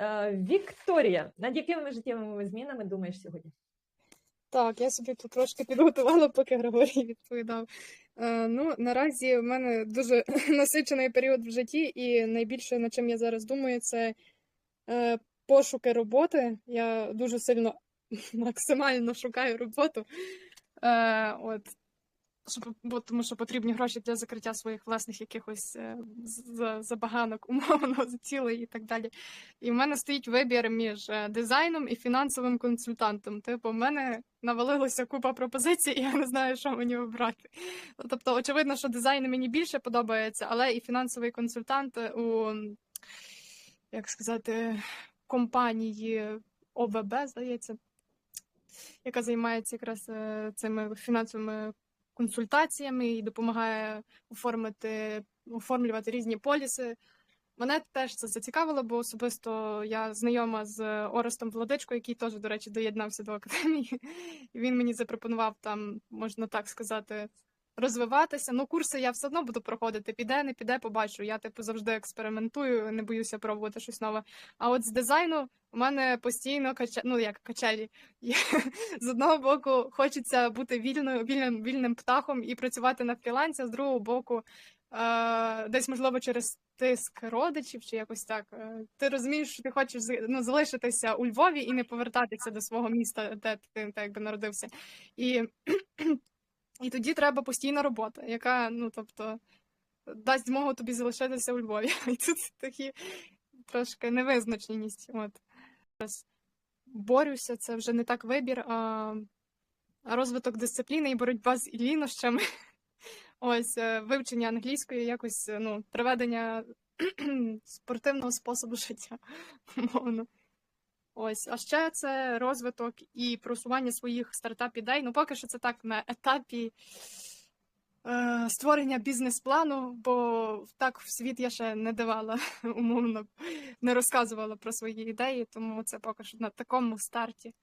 Е, Вікторія, над якими життєвими змінами думаєш сьогодні? Так, я собі тут трошки підготувала, поки Григорій відповідав. Е, ну, наразі в мене дуже насичений період в житті, і найбільше, над чим я зараз думаю, це е, пошуки роботи. Я дуже сильно максимально шукаю роботу. От, бо, тому що потрібні гроші для закриття своїх власних якихось е, забаганок, умовно, цілей і так далі. І в мене стоїть вибір між е, дизайном і фінансовим консультантом. Типу, в мене навалилося купа пропозицій, і я не знаю, що мені обрати. Ну, Тобто, очевидно, що дизайн мені більше подобається, але і фінансовий консультант у, як сказати, компанії ОВБ, здається, яка займається якраз е, цими фінансовими консультаціями і допомагає оформити, оформлювати різні поліси. Мене теж це зацікавило, бо особисто я знайома з Орестом Володичко, який теж, до речі, доєднався до академії. І він мені запропонував там, можна так сказати, розвиватися. Ну, курси я все одно буду проходити. Піде, не піде, побачу. Я типу завжди експериментую, не боюся пробувати щось нове. А от з дизайну у мене постійно кача... ну як качелі. Є- З одного боку, хочеться бути вільною, вільним, вільним птахом і працювати на фрілансі, з другого боку, е, десь можливо через тиск родичів чи якось так. е, Ти розумієш, що ти хочеш ну, залишитися у Львові і не повертатися до свого міста, де ти так якби народився. І, і тоді треба постійна робота, яка, ну тобто, дасть змогу тобі залишитися у Львові. І тут такі трошки невизначеність. От. Борюся, це вже не так вибір, а а розвиток дисципліни і боротьба з лінощами. Ось е, вивчення англійської, якось е, ну, приведення спортивного способу життя. Мовно. Ось, а ще це розвиток і просування своїх стартап-ідей. Ну, поки що це так на етапі е, створення бізнес-плану, бо так в світ я ще не давала, умовно, не розказувала про свої ідеї, тому це поки що на такому старті.